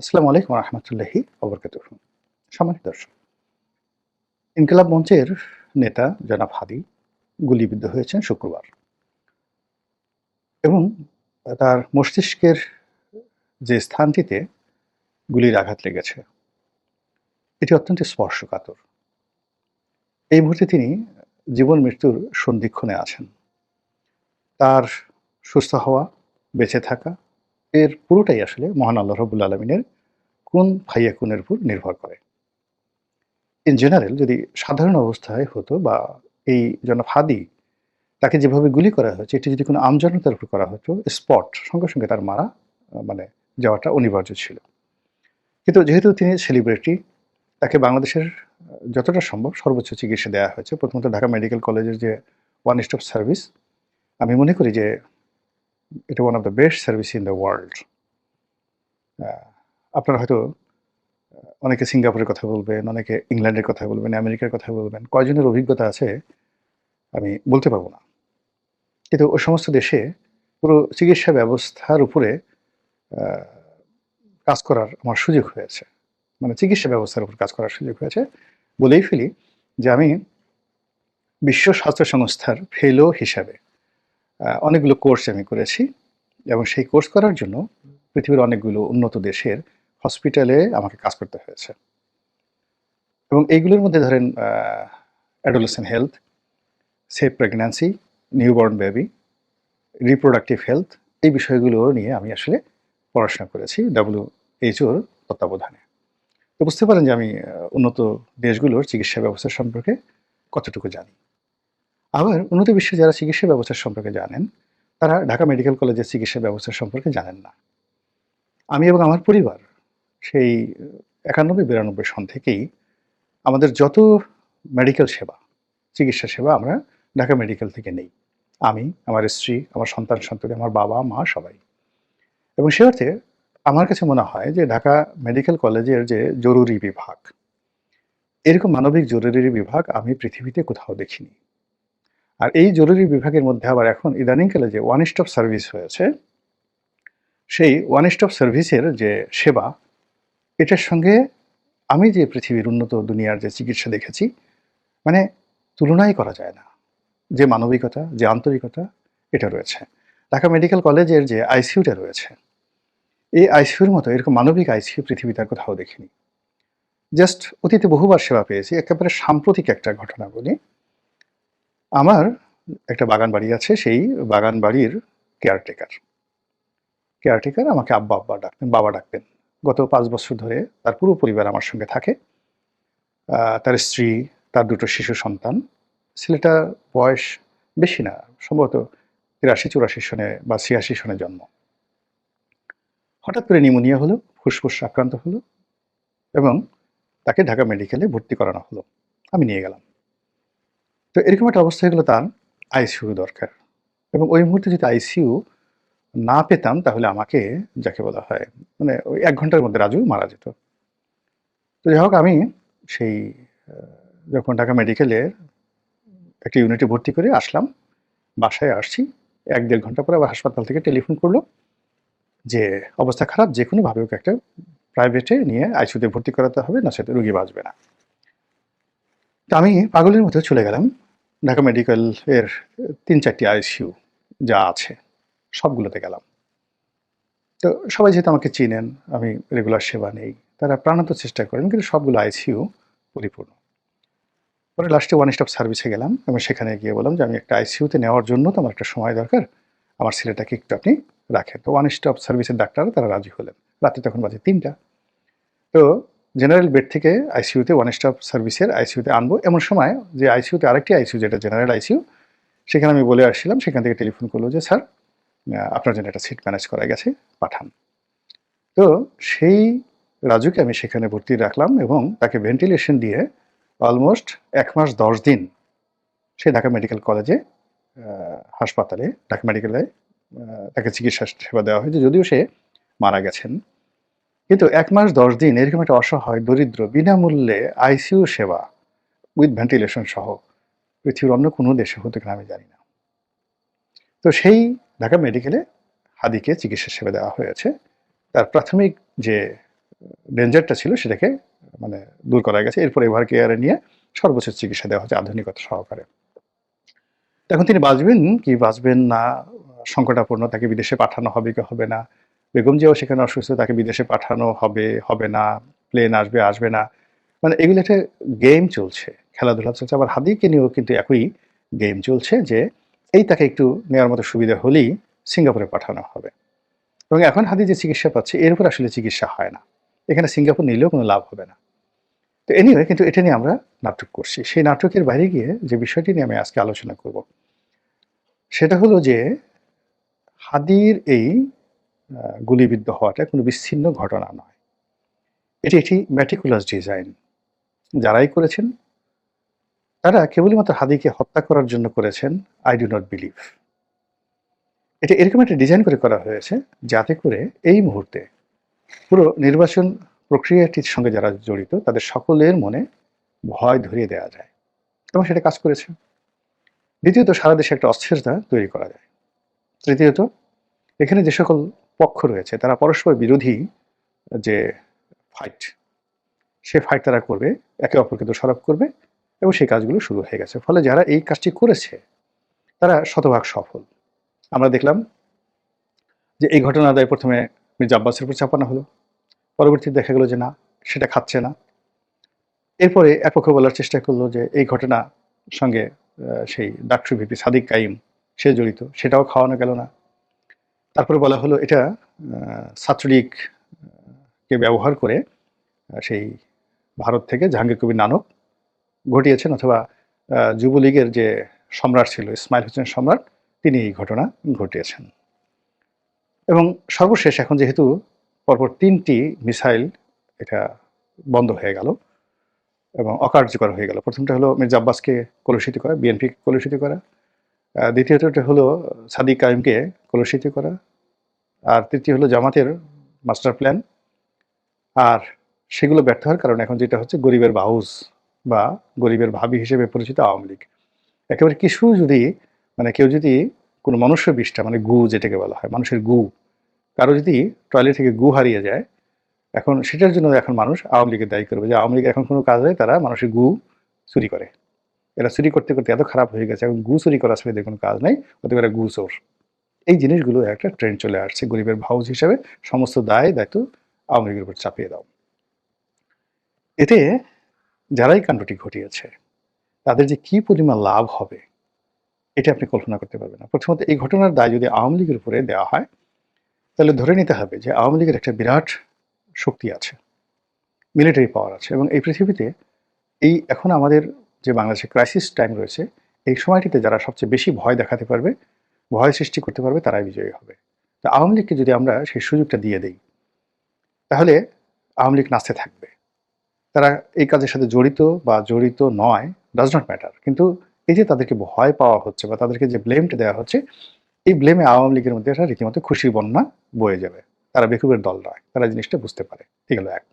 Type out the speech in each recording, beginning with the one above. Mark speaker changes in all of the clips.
Speaker 1: আসসালামু আলাইকুম রহমতুল্লাহি অবরকাত সম্মানিত দর্শক, ইনকিলাব মঞ্চের নেতা জনাব হাদি গুলিবিদ্ধ হয়েছেন শুক্রবার এবং তার মস্তিষ্কের যে স্থানটিতে গুলির আঘাত লেগেছে, এটি অত্যন্ত স্পর্শকাতর। এই মুহূর্তে তিনি জীবন মৃত্যুর সন্ধিক্ষণে আছেন। তার সুস্থ হওয়া, বেঁচে থাকা এর পুরোটাই আসলে মহান আল্লাহ রবুল্লা আলমিনের কোন ভাইয়া কোনের উপর নির্ভর করে। ইন জেনারেল যদি সাধারণ অবস্থায় হতো বা এই জনাব হাদি তাকে যেভাবে গুলি করা হয়েছে, এটি যদি কোনো আমজনতার উপর করা হতো, স্পট, সঙ্গে সঙ্গে তার মারা মানে যাওয়াটা অনিবার্য ছিল। কিন্তু যেহেতু তিনি সেলিব্রিটি তাকে বাংলাদেশের যতটা সম্ভব সর্বোচ্চ চিকিৎসা দেওয়া হয়েছে। প্রথমত ঢাকা মেডিকেল কলেজের যে ওয়ান স্টপ সার্ভিস আমি মনে করি যে এটা one of the best service in the world আপনারা হয়তো অনেকে সিঙ্গাপুরের কথা বলবেন, অনেকে ইংল্যান্ডের কথা বলবেন, আমেরিকার কথা বলবেন, কয়জনের অভিজ্ঞতা আছে আমি বলতে পারব না। কিন্তু ওই সমস্ত দেশে পুরো চিকিৎসা ব্যবস্থার উপরে কাজ করার আমার সুযোগ হয়েছে। মানে চিকিৎসা ব্যবস্থার উপর কাজ করার সুযোগ হয়েছে। বলেই ফেলি যে আমি বিশ্ব স্বাস্থ্য সংস্থার ফেলো হিসাবে অনেকগুলো কোর্স আমি করেছি এবং সেই কোর্স করার জন্য পৃথিবীর অনেকগুলো উন্নত দেশের হসপিটালে আমাকে কাজ করতে হয়েছে। এবং এইগুলোর মধ্যে ধরেন adolescent health safe pregnancy newborn baby reproductive health এই বিষয়গুলো নিয়ে আমি আসলে পড়াশোনা করেছি ডাব্লিউ এইচওর তত্ত্বাবধানে। তো বুঝতে পারেন যে আমি উন্নত দেশগুলোর চিকিৎসা ব্যবস্থা সম্পর্কে কতটুকু জানি। আবার উন্নত বিশ্বে যারা চিকিৎসা ব্যবস্থা সম্পর্কে জানেন, তারা ঢাকা মেডিকেল কলেজের চিকিৎসা ব্যবস্থা সম্পর্কে জানেন না। আমি এবং আমার পরিবার সেই একানব্বই বিরানব্বই সন থেকেই আমাদের যত মেডিকেল সেবা, চিকিৎসা সেবা আমরা ঢাকা মেডিকেল থেকে নেই। আমি, আমার স্ত্রী, আমার সন্তান, সন্ততি, আমার বাবা, মা সবাই। এবং সে অর্থে আমার কাছে মনে হয় যে ঢাকা মেডিকেল কলেজের যে জরুরি বিভাগ, এরকম মানবিক জরুরি বিভাগ আমি পৃথিবীতে কোথাও দেখিনি। আর এই জরুরি বিভাগের মধ্যে আবার এখন ইদানিংকালে যে ওয়ান স্টপ সার্ভিস হয়েছে, সেই ওয়ান স্টপ সার্ভিসের যে সেবা, এটার সঙ্গে আমি যে পৃথিবীর উন্নত দুনিয়ার যে চিকিৎসা দেখেছি মানে তুলনাই করা যায় না। যে মানবিকতা, যে আন্তরিকতা, এটা রয়েছে। ঢাকা মেডিকেল কলেজের যে আইসিইউটা রয়েছে, এই আইসিইউর মতো এরকম মানবিক আইসিইউ পৃথিবীতে আর কোথাও দেখিনি। জাস্ট অতীতে বহুবার সেবা পেয়েছি, একেবারে সাম্প্রতিক একটা ঘটনা বলি। আমার একটা বাগান বাড়ি আছে, সেই বাগান বাড়ির কেয়ারটেকার কেয়ারটেকার আমাকে আব্বা আব্বা ডাকতেন, বাবা ডাকতেন। গত পাঁচ বছর ধরে তার পুরো পরিবার আমার সঙ্গে থাকে। তার স্ত্রী, তার দুটো শিশু সন্তান। ছেলেটার বয়স বেশি না, সম্ভবত তিরাশি, চুরাশি সনে বা ছিয়াশি সনে জন্ম। হঠাৎ করে নিউমোনিয়া হলো, ফুসফুস আক্রান্ত হলো এবং তাকে ঢাকা মেডিকেলে ভর্তি করানো হলো। আমি নিয়ে গেলাম। তো এরকম একটা অবস্থা হয়ে গেলো তার আইসিইউ দরকার। এবং ওই মুহূর্তে যদি আইসিইউ না পেতাম, তাহলে আমাকে যাকে বলা হয় মানে ওই এক ঘণ্টার মধ্যে রাজু মারা যেত। তো যাই হোক, আমি সেই যখন ঢাকা মেডিকেলের একটা ইউনিটে ভর্তি করে আসলাম, বাসায় আসছি, এক দেড় ঘণ্টা পরে আবার হাসপাতাল থেকে টেলিফোন করল যে, অবস্থা খারাপ যে কোনোভাবে ওকে একটা প্রাইভেটে নিয়ে আইসিউতে ভর্তি করাতে হবে, না সেটা রুগী বাঁচবে না। তো আমি পাগলের মতো চলে গেলাম। ঢাকা মেডিকেল এর তিন চারটি আইসিইউ যা আছে, সবগুলোতে গেলাম। তো সবাই যেহেতু আমাকে চিনেন, আমি রেগুলার সেবা নেই, তারা প্রাণান্ত চেষ্টা করেন, কিন্তু সবগুলো আইসিইউ পরিপূর্ণ। পরে লাস্টে ওয়ান স্টপ সার্ভিসে গেলাম, এবং সেখানে গিয়ে বললাম যে, আমি একটা আইসিইউতে নেওয়ার জন্য তো আমার একটা সময় দরকার, আমার ছেলেটাকে একটু আপনি রাখেন। তো ওয়ান স্টপ সার্ভিসের ডাক্তাররা তারা রাজি হলেন। রাতে তখন বাজে তিনটা। তো জেনারেল বেড থেকে আইসিইউতে ওয়ান স্টপ সার্ভিসের আইসিইউতে আনব। এমন সময় যে আইসিইউতে আরেকটি আইসিইউ, যেটা জেনারেল আইসিইউ, সেখানে আমি বলে আসছিলাম, সেখান থেকে টেলিফোন করল যে, স্যার আপনার জন্য একটা সিট ম্যানেজ করা গেছে, পাঠান। তো সেই রাজুকে আমি সেখানে ভর্তি রাখলাম এবং তাকে ভেন্টিলেশন দিয়ে অলমোস্ট এক মাস দশ দিন সে ঢাকা মেডিকেল কলেজে হাসপাতালে, ঢাকা মেডিকেলে তাকে চিকিৎসা সেবা দেওয়া হয়েছে। যদিও সে মারা গেছেন। কিন্তু এক মাস দশ দিন এরকম একটা অসহায়, দরিদ্র, বিনামূল্যে আইসিইউ সেবা উইথ ভেন্টিলেশন সহ পৃথিবীর অন্য কোনো দেশে হতে কিনা আমি জানি না। তো সেই ঢাকা মেডিকেলে হাদিকে চিকিৎসা সেবা দেওয়া হয়েছে। তার প্রাথমিক যে ডেঞ্জারটা ছিল সেটাকে মানে দূর করা গেছে। এরপর এভার কেয়ারে নিয়ে সর্বোচ্চ চিকিৎসা দেওয়া হচ্ছে আধুনিকতা সহকারে। এখন তিনি বাঁচবেন কি বাঁচবেন না সংকটাপূর্ণ তাকে বিদেশে পাঠানো হবে কি হবে না বেগম জিয়াও সেখানে অসুস্থ, তাকে বিদেশে পাঠানো হবে হবে না প্লেন আসবে আসবে না। মানে এগুলো একটা গেম চলছে, খেলাধুলা চলছে। আবার হাদিকে নিয়েও কিন্তু একই গেম চলছে যে, এই তাকে একটু নেওয়ার মতো সুবিধা হলেই সিঙ্গাপুরে পাঠানো হবে। এবং এখন হাদি যে চিকিৎসা পাচ্ছে, এর উপর আসলে চিকিৎসা হয় না। এখানে সিঙ্গাপুর নিলেও কোনো লাভ হবে না। তো এনিওয়ে কিন্তু এটা নিয়ে আমরা নাটক করছি। সেই নাটকের বাইরে গিয়ে যে বিষয়টি নিয়ে আমি আজকে আলোচনা করব, সেটা হলো যে, হাদির এই গুলিবিদ্ধ হওয়াটা কোনো বিচ্ছিন্ন ঘটনা নয়। এটি একটি ম্যাটিকুলাস ডিজাইন যারাই করেছেন, তারা কেবলমাত্র হাদিকে হত্যা করার জন্য করেছেন আই ডু নট বিলিভ এটা এরকম একটা ডিজাইন করে করা হয়েছে, যাতে করে এই মুহূর্তে পুরো নির্বাচন প্রক্রিয়াটির সঙ্গে যারা জড়িত, তাদের সকলের মনে ভয় ধরিয়ে দেওয়া যায়। এবং সেটা কাজ করেছে। দ্বিতীয়ত, সারা দেশে একটা অস্থিরতা তৈরি করা যায়। তৃতীয়ত, এখানে যে সকল পক্ষ রয়েছে, তারা পরস্পর বিরোধী যে ফাইট সে ফাইট তারা করবে, একে অপরকে দোষারোপ করবে এবং সেই কাজগুলো শুরু হয়ে গেছে। ফলে যারা এই কাজটি করেছে, তারা শতভাগ সফল। আমরা দেখলাম যে এই ঘটনা আদায় প্রথমে মির্জা আব্বাসের উপর চাপানো হলো। পরবর্তীতে দেখা গেলো যে না, সেটা খাচ্ছে না। এরপরে এক পক্ষ বলার চেষ্টা করল যে এই ঘটনা সঙ্গে সেই ডাক্তার ভিপি সাদিক কাইম, সে জড়িত, সেটাও খাওয়ানো গেল না। তারপরে বলা হলো এটা আহ, ছাত্রলীগ কে ব্যবহার করে সেই ভারত থেকে জাহাঙ্গীর কবির নানক ঘটিয়েছেন অথবা যুবলীগের যে সম্রাট ছিল ইসমাইল হোসেন সম্রাট তিনি এই ঘটনা ঘটিয়েছেন। এবং সর্বশেষ এখন যেহেতু পরপর তিনটি মিসাইল এটা বন্ধ হয়ে গেল এবং অকার্যকর হয়ে গেল। প্রথমটা হলো মির্জা আব্বাসকে কলুষিত করা বিএনপিকে কলুষিত করা দ্বিতীয়টা হলো সাদিক কায়েমকে কলুষিত করা। আর তৃতীয় হলো জামাতের মাস্টার প্ল্যান আর সেগুলো ব্যর্থ হওয়ার কারণে এখন যেটা হচ্ছে গরিবের বাউস বা গরিবের ভাবি হিসেবে পরিচিত আওয়ামী লীগ। একেবারে কিছু যদি মানে কেউ যদি কোনো মনুষ্য বিষ্ঠা মানে গু যেটাকে বলা হয়, মানুষের গু, কারও যদি টয়লেট থেকে গু হারিয়ে যায়, এখন সেটার জন্য এখন মানুষ আওয়ামী লীগের দায়ী করবে। যে আওয়ামী লীগ এখন কোনো কাজ তারা মানুষের গু চুরি করে। এরা চুরি করতে করতে এত খারাপ হয়ে গেছে, এখন গু চুরি করা আসলে এদের কোনো কাজ নেই, হতে পারে গু চোর। এই জিনিসগুলো একটা ট্রেন্ড চলে আসছে, গরিবের ভাউজ হিসেবে সমস্ত দায় দায়িত্ব আওয়ামী লীগের উপর চাপিয়ে দাও। এতে যারাই কাণ্ডটি ঘটিয়েছে, তাদের যে কি পরিমাণ লাভ হবে, এটা আপনি কল্পনা করতে পারবেন না। প্রথমত, এই ঘটনার দায় যদি আওয়ামী লীগের উপরে দেওয়া হয়, তাহলে ধরে নিতে হবে যে আওয়ামী লীগের একটা বিরাট শক্তি আছে মিলিটারি পাওয়ার আছে, এবং এই পৃথিবীতে এই এখন আমাদের যে বাংলাদেশে ক্রাইসিস টাইম রয়েছে, এই সময়টিতে যারা সবচেয়ে বেশি ভয় দেখাতে পারবে, ভয় সৃষ্টি করতে পারবে, তারাই বিজয়ী হবে। তা আওয়ামী লীগকে যদি আমরা সেই সুযোগটা দিয়ে দিই, তাহলে আওয়ামী লীগ নাচতে থাকবে। তারা এই কাজের সাথে জড়িত বা জড়িত নয় ডাজ নট ম্যাটার কিন্তু এই যে তাদেরকে ভয় পাওয়া হচ্ছে বা তাদেরকে যে ব্লেমটা দেওয়া হচ্ছে, এই ব্লেমে আওয়ামী লীগের মধ্যে একটা রীতিমতো খুশির বন্যা বয়ে যাবে। তারা বেকুবের দল নয়, তারা জিনিসটা বুঝতে পারে। এগুলো এক।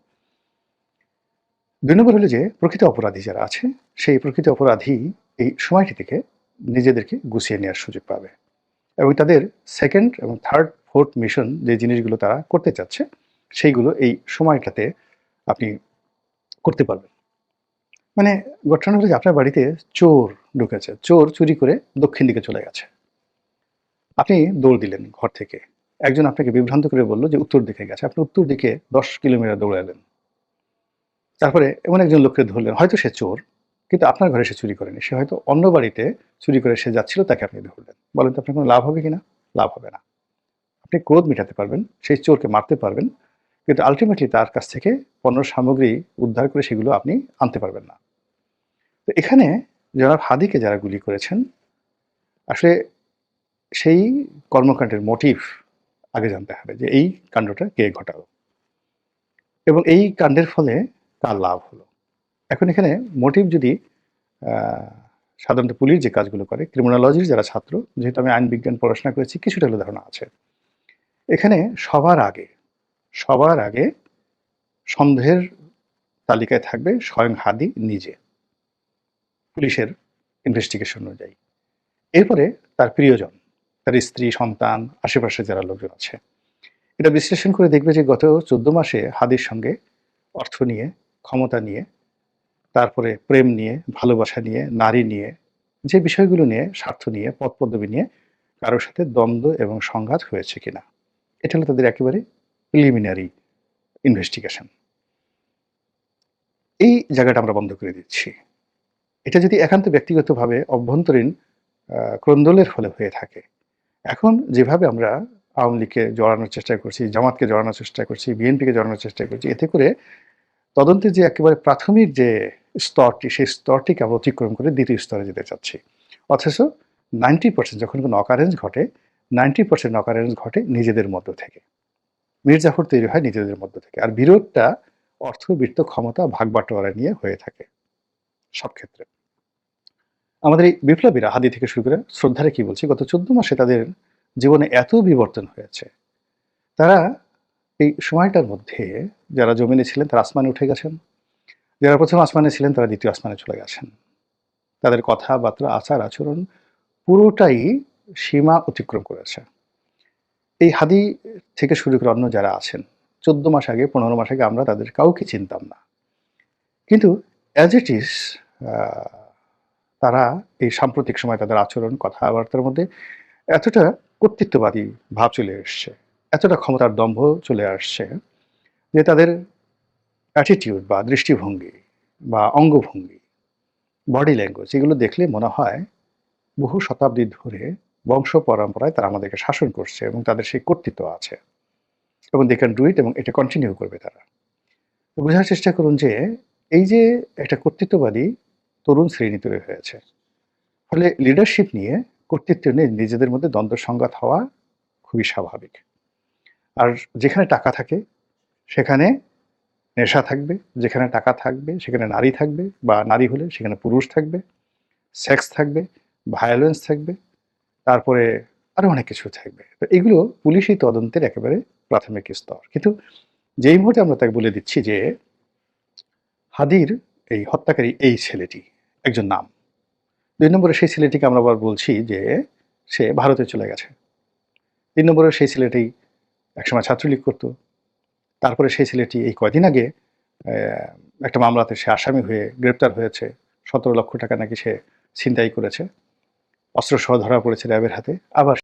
Speaker 1: দুই নম্বর হলো যে, প্রকৃত অপরাধী যারা আছে, সেই প্রকৃত অপরাধী এই সময়টি থেকে নিজেদেরকে গুছিয়ে নেওয়ার সুযোগ পাবে। এবং তাদের সেকেন্ড এবং থার্ড ফোর্থ মিশন যে জিনিসগুলো তারা করতে চাচ্ছে, সেইগুলো এই সময়টাতে আপনি করতে পারবেন। মানে ঘটনা হলো যে, আপনার বাড়িতে চোর ঢুকেছে, চোর চুরি করে দক্ষিণ দিকে চলে গেছে। আপনি দৌড় দিলেন ঘর থেকে। একজন আপনাকে বিভ্রান্ত করে বলল যে, উত্তর দিকে গেছে। আপনি উত্তর দিকে দশ কিলোমিটার দৌড়ালেন। তারপরে এমন একজন লোককে ধরলেন, হয়তো সে চোর, কিন্তু আপনার ঘরে সে চুরি করেনি। সে হয়তো অন্য বাড়িতে চুরি করে সে যাচ্ছিল, তাকে আপনি ধরলেন। বলেন তো আপনার কোনো লাভ হবে কিনা? লাভ হবে না। আপনি ক্রোধ মেটাতে পারবেন, সেই চোরকে মারতে পারবেন, কিন্তু আলটিমেটলি তার কাছ থেকে পণ্য সামগ্রী উদ্ধার করে সেগুলো আপনি আনতে পারবেন না। তো এখানে জনাব হাদিকে যারা গুলি করেছেন, আসলে সেই কর্মকাণ্ডের মোটিভ আগে জানতে হবে যে এই কাণ্ডটা কে ঘটালো। এবং এই কাণ্ডের ফলে কার লাভ হলো। এখন এখানে মোটিভ যদি সাধারণত পুলিশ যে কাজগুলো করে ক্রিমিনোলজির যারা ছাত্র, যেহেতু আমি আইন বিজ্ঞান পড়াশোনা করেছি, কিছুটা হলে ধারণা আছে। এখানে সবার আগে সবার আগে সন্দেহের তালিকায় থাকবে স্বয়ং হাদি নিজে, পুলিশের ইনভেস্টিগেশন অনুযায়ী। এরপরে তার প্রিয়জন, তার স্ত্রী, সন্তান, আশেপাশে যারা লোকজন আছে, এটা বিশ্লেষণ করে দেখবে যে গত চোদ্দ মাসে হাদির সঙ্গে অর্থ নিয়ে ক্ষমতা নিয়ে, তারপরে প্রেম নিয়ে, ভালোবাসা নিয়ে, নারী নিয়ে, যে বিষয়গুলো নিয়ে, স্বার্থ নিয়ে পদ পদবি নিয়ে কারোর সাথে দ্বন্দ্ব এবং সংঘাত হয়েছে কিনা, এটা হলো তাদের একেবারে প্রিলিমিনারি ইনভেস্টিগেশন এই জায়গাটা আমরা বন্ধ করে দিচ্ছি। এটা যদি একান্ত ব্যক্তিগতভাবে অভ্যন্তরীণ ক্রন্দলের ফলে হয়ে থাকে, এখন যেভাবে আমরা আওয়ামী লীগকে জড়ানোর চেষ্টা করছি, জামাতকে জড়ানোর চেষ্টা করছি, বিএনপিকে জড়ানোর চেষ্টা করছি, এতে করে তদন্তের যে একেবারে প্রাথমিক যে স্তরটি, সেই স্তরটিকে আমরা অতিক্রম করে দ্বিতীয় স্তরে যেতে চাচ্ছি। অথচ নাইনটি পার্সেন্ট যখন কোনো অকারেন্স ঘটে, নাইনটি পার্সেন্ট অকারেন্স ঘটে নিজেদের মধ্য থেকে। মির্জাফর তৈরি হয় নিজেদের মধ্য থেকে। আর বিরোধটা অর্থ, বৃত্ত, ক্ষমতা ভাগ বাটোয়ারা নিয়ে হয়ে থাকে সব ক্ষেত্রে। আমাদের এই বিপ্লবীরা হাদি থেকে শুরু করে শ্রদ্ধারে কি বলছি, গত চোদ্দ মাসে তাদের জীবনে এত বিবর্তন হয়েছে। তারা এই সময়টার মধ্যে যারা জমিনে ছিলেন তারা আসমানে উঠে গেছেন। যারা প্রথম আসমানে ছিলেন তারা দ্বিতীয় আসমানে চলে গেছেন। তাদের কথাবার্তা, আচার, আচরণ পুরোটাই সীমা অতিক্রম করেছে। এই হাদি থেকে শুরু করে অন্য যারা আছেন, চোদ্দ মাস আগে, পনেরো মাস আগে আমরা তাদের কাউকে চিনতাম না। কিন্তু অ্যাজ ইট ইজ তারা এই সাম্প্রতিক সময় তাদের আচরণ, কথাবার্তার মধ্যে এতটা কর্তৃত্ববাদী ভাব চলে এসছে। এতটা ক্ষমতার দম্ভ চলে আসছে যে তাদের অ্যাটিটিউড বা দৃষ্টিভঙ্গি বা অঙ্গভঙ্গি বডি ল্যাঙ্গুয়েজ এগুলো দেখলে মনে হয় বহু শতাব্দী ধরে বংশ পরম্পরায় তারা আমাদেরকে শাসন করছে এবং তাদের সেই কর্তৃত্ব আছে এবং দে ক্যান ডু ইট এবং এটা কন্টিনিউ করবে তারা। বোঝার চেষ্টা করুন যে এই যে একটা কর্তৃত্ববাদী তরুণ শ্রেণি তৈরি হয়েছে, ফলে লিডারশিপ নিয়ে কর্তৃত্ব নিয়ে নিজেদের মধ্যে দ্বন্দ্ব সংঘাত হওয়া খুবই স্বাভাবিক। আর যেখানে টাকা থাকে, সেখানে নেশা থাকবে, যেখানে টাকা থাকবে, সেখানে নারী থাকবে বা নারী হলে সেখানে পুরুষ থাকবে, সেক্স থাকবে ভায়োলেন্স থাকবে, তারপরে আরও অনেক কিছু থাকবে। তো এগুলো পুলিশি তদন্তের একেবারে প্রাথমিক স্তর। কিন্তু যেই মুহূর্তে আমরা তাকে বলে দিচ্ছি যে, হাদির এই হত্যাকারী এই ছেলেটি, একজন নাম। দুই নম্বরে সেই ছেলেটিকে আমরা আবার বলছি যে, সে ভারতে চলে গেছে। তিন নম্বরে সেই ছেলেটি একসময় ছাত্রলীগ করত। তারপরে সেই ছেলেটি এই কয়দিন আগে একটা মামলাতে সে আসামি হয়ে গ্রেপ্তার হয়েছে। সতেরো লক্ষ টাকা নাকি সে ছিনতাই করেছে। অস্ত্র সহ ধরা পড়েছে র্যাবের হাতে। আবার